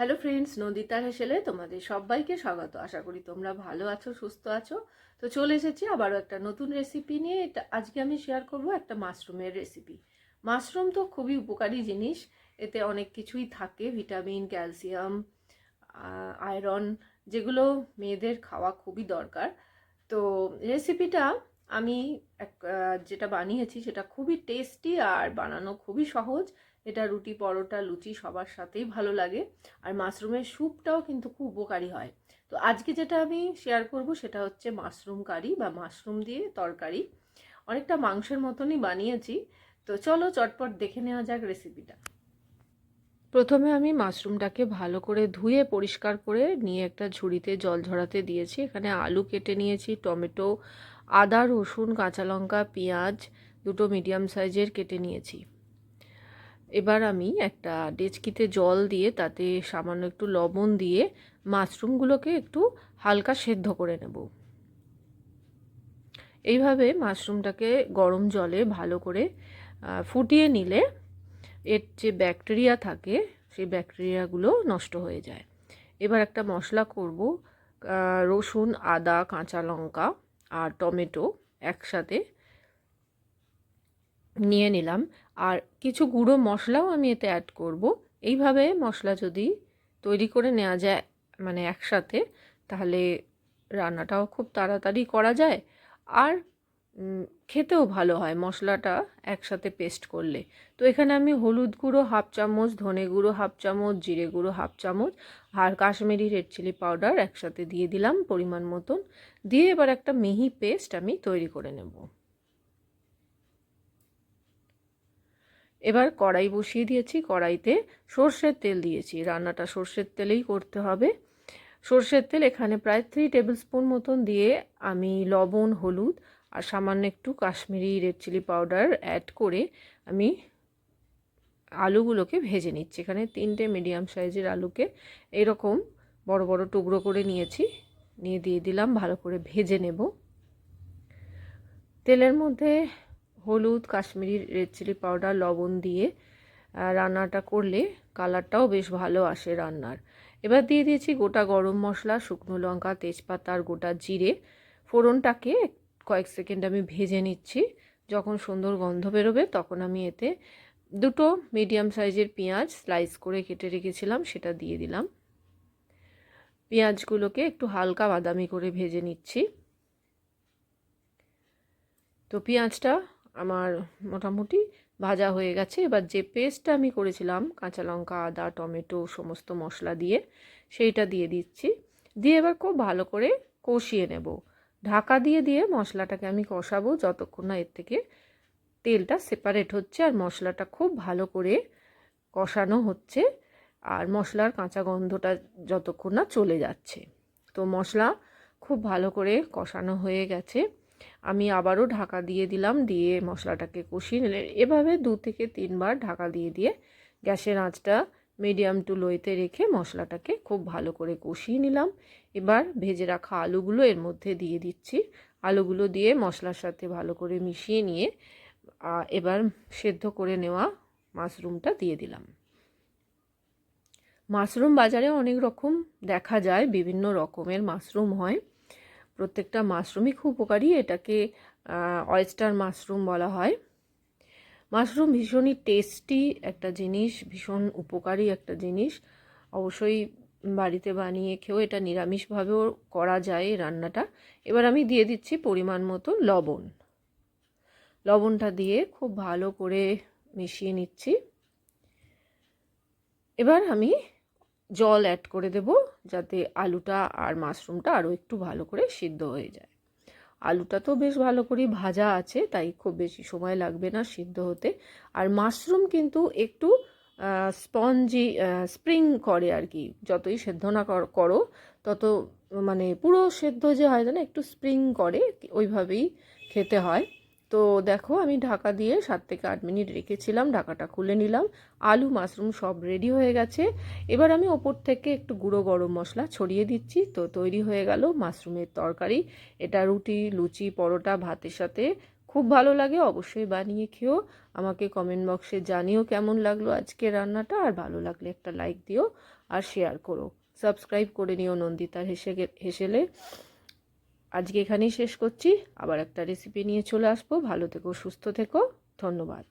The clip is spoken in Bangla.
হ্যালো ফ্রেন্ডস নন্দিতার হেসেলে তোমাদের সবাইকে স্বাগত। আশা করি তোমরা ভালো আছো, সুস্থ আছো। তো চলে এসেছি আবারও একটা নতুন রেসিপি নিয়ে। এটা আজকে আমি শেয়ার করব একটা মাশরুমের রেসিপি মাশরুম তো খুবই উপকারী জিনিস। এতে অনেক কিছুই থাকে। ভিটামিন ক্যালসিয়াম আয়রন যেগুলো মেয়েদের খাওয়া খুবই দরকার। তো রেসিপিটা আমি এক যেটা বানিয়েছি সেটা খুবই টেস্টি আর বানানো খুবই সহজ। এটা রুটি, পরোটা, লুচি সবার সাথেই ভালো লাগে। আর মাশরুমের স্যুপটাও কিন্তু খুব উপকারী হয়। তো আজকে যেটা আমি শেয়ার করব সেটা হচ্ছে মাশরুম কারি বা মাশরুম দিয়ে তরকারি। অনেকটা মাংসের মতনই বানিয়েছি। তো চলো চটপট দেখে নেওয়া যাক রেসিপিটা প্রথমে আমি মাশরুমটাকে ভালো করে ধুয়ে পরিষ্কার করে নিয়ে একটা ঝুড়িতে জল ঝরাতে দিয়েছি। এখানে আলু কেটে নিয়েছি, টমেটো, আদা, রসুন, কাঁচা লঙ্কা, পেঁয়াজ, দুটো মিডিয়াম সাইজের কেটে নিয়েছি। এবার আমি একটা ডেচকিতে জল দিয়ে তাতে সামান্য একটু লবণ দিয়ে মাশরুমগুলোকে একটু হালকা সেদ্ধ করে নেব। এইভাবে মাশরুমটাকে গরম জলে ভালো করে ফুটিয়ে নিলে এর যে ব্যাকটেরিয়া থাকে, সেই ব্যাকটেরিয়াগুলো নষ্ট হয়ে যায়। এবার একটা মশলা করব রসুন, আদা, কাঁচা লঙ্কা আর টমেটো একসাথে নিয়ে নিলাম। আর কিছু গুঁড়ো মশলাও আমি এতে অ্যাড করব। এইভাবে মশলা যদি তৈরি করে নেওয়া যায় মানে একসাথে, তাহলে রান্নাটাও খুব তাড়াতাড়ি করা যায়। আর খেতেও ভালো হয় মশলাটা একসাথে পেস্ট করলে। তো এখানে আমি হলুদ গুঁড়ো হাফ চামচ, ধনে গুঁড়ো হাফ চামচ, জিরে গুঁড়ো হাফ চামচ আর কাশ্মীরি রেড চিলি পাউডার একসাথে দিয়ে দিলাম পরিমাণ মতন। দিয়ে এবার একটা মিহি পেস্ট আমি তৈরি করে নেব। এবার কড়াই বসিয়ে দিয়েছি, কড়াইতে সর্ষের তেল দিয়েছি। রান্নাটা সর্ষের তেলেই করতে হবে। সর্ষের তেল এখানে প্রায় থ্রি টেবিল স্পুন মতন দিয়ে আমি লবণ, হলুদ আর সামান্য একটু Kashmiri red chilli powder add করে আমি আলুগুলোকে ভেজে নিচ্ছি। এখানে তিনটে মিডিয়াম সাইজের আলুকে এরকম বড় বড় টুকরো করে নিয়েছি। নিয়ে দিয়ে দিলাম, ভালো করে ভেজে নেব। তেলের মধ্যে হলুদ, কাশ্মীরি রেড চিলি পাউডার লবণ দিয়ে রান্নাটা করলে কালারটাও বেশ ভালো আসে রান্নার। এবার দিয়ে দিয়েছি গোটা গরম মশলা, শুকনো লঙ্কা, তেজপাতা আর গোটা জিরে। ফোড়নটাকে কয়েক সেকেন্ড আমি ভেজে নিচ্ছি। যখন সুন্দর গন্ধ বেরোবে তখন আমি এতে দুটো মিডিয়াম সাইজের পেঁয়াজ স্লাইস করে কেটে রেখেছিলাম, সেটা দিয়ে দিলাম। পেঁয়াজগুলোকে একটু হালকা বাদামি করে ভেজে নিচ্ছি। তো পেঁয়াজটা আমার মোটামুটি ভাজা হয়ে গেছে। এবার যে পেস্টটা আমি করেছিলাম, কাঁচা লঙ্কা, আদা, টমেটো, সমস্ত মশলা দিয়ে, সেইটা দিয়ে দিচ্ছি। দিয়ে এবার খুব ভালো করে কষিয়ে নেব। ঢাকা দিয়ে দিয়ে মশলাটাকে আমি কষাবো যতক্ষণ না এর থেকে তেলটা সেপারেট হচ্ছে আর মশলাটা খুব ভালো করে কষানো হচ্ছে আর মশলার কাঁচা গন্ধটা যতক্ষণ না চলে যাচ্ছে। তো মশলা খুব ভালো করে কষানো হয়ে গেছে। আমি আবারও ঢাকা দিয়ে দিলাম, দিয়ে মশলাটাকে কষিয়ে নিলে এভাবে দু থেকে তিনবার ঢাকা দিয়ে দিয়ে গ্যাসের আঁচটা মিডিয়াম টু লোয়েতে রেখে মশলাটাকে খুব ভালো করে কষিয়ে নিলাম। এবার ভেজে রাখা আলুগুলো এর মধ্যে দিয়ে দিচ্ছি। আলুগুলো দিয়ে মশলার সাথে ভালো করে মিশিয়ে নিয়ে এবার সেদ্ধ করে নেওয়া মাশরুমটা দিয়ে দিলাম। মাশরুম বাজারে অনেক রকম দেখা যায়, বিভিন্ন রকমের মাশরুম হয়। প্রত্যেকটা মাশরুমই খুব উপকারী, এটাকে অয়েস্টার মাশরুম বলা হয়। মাশরুম ভীষণই টেস্টি একটা জিনিস, ভীষণ উপকারী একটা জিনিস। অবশ্যই বাড়িতে বানিয়ে খেয়েও এটা নিরামিষভাবেও করা যায় রান্নাটা। এবার আমি দিয়ে দিচ্ছি পরিমাণ মতো লবণ। লবণটা দিয়ে খুব ভালো করে মিশিয়ে নিচ্ছি। এবার আমি জল অ্যাড করে দেব যাতে আলুটা আর মাশরুমটা আরও একটু ভালো করে সিদ্ধ হয়ে যায়। আলুটা তো বেশ ভালো করে ভাজা আছে, তাই খুব বেশি সময় লাগবে না সিদ্ধ হতে। আর মাশরুম কিন্তু একটু স্পঞ্জি স্প্রিং করে আর কি। যতই সেদ্ধ না কর- তত মানে পুরো সেদ্ধ যে হয় না, একটু স্প্রিং করে, ওইভাবেই খেতে হয়। তো দেখো, আমি ঢাকা দিয়ে সাত থেকে আট মিনিট রেখেছিলাম, ঢাকাটা খুলে নিলাম। আলু, মাশরুম সব রেডি হয়ে গেছে। এবার আমি ওপর থেকে একটু গুঁড়ো গরম মশলা ছড়িয়ে দিচ্ছি। তো তৈরি হয়ে গেল মাশরুমের তরকারি। এটা রুটি, লুচি, পরোটা, ভাতের সাথে। খুব ভালো লাগে, অবশ্যই বানিয়ে খেও। আমাকে কমেন্ট বক্সে জানিও কেমন লাগল আজকে রান্নাটা, আর ভালো লাগলে একটা লাইক দিও আর শেয়ার করো। সাবস্ক্রাইব করে নিও নন্দিতার হেসে হেসেলে। আজকে এখানেই শেষ করছি। আবার একটা রেসিপি নিয়ে চলে আসব। ভালো থেকো, সুস্থ থেকো। ধন্যবাদ।